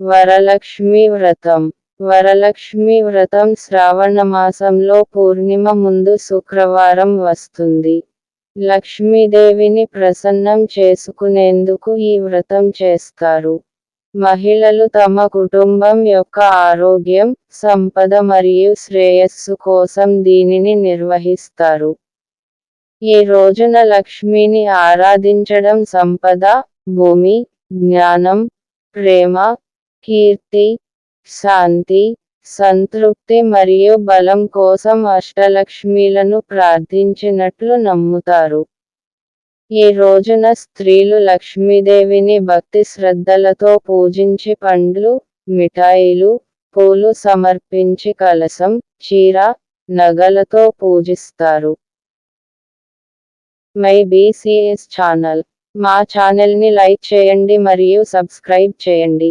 వరలక్ష్మి వ్రతం. వరలక్ష్మి వ్రతం శ్రావణ మాసంలో పూర్ణిమ ముందు శుక్రవారం వస్తుంది. లక్ష్మీదేవిని ప్రసన్నం చేసుకునేందుకు ఈ వ్రతం చేస్తారు. మహిళలు తమ కుటుంబం యొక్క ఆరోగ్యం సంపద మరియు శ్రేయస్సు కోసం దీనిని నిర్వహిస్తారు. ఈ రోజున లక్ష్మిని ఆరాధించడం సంపద భూమి జ్ఞానం ప్రేమ కీర్తి శాంతి సంతృప్తి మరియు బలం కోసం అష్టలక్ష్మీలను ప్రార్థించినట్లు నమ్ముతారు. ఈ రోజున స్త్రీలు లక్ష్మీదేవిని భక్తి శ్రద్ధలతో పూజించి పండ్లు మిఠాయిలు పూలు సమర్పించి కలసం చీర నగలతో పూజిస్తారు. My BCS channel. మా ఛానల్ని లైక్ చేయండి మరియు సబ్స్క్రైబ్ చేయండి.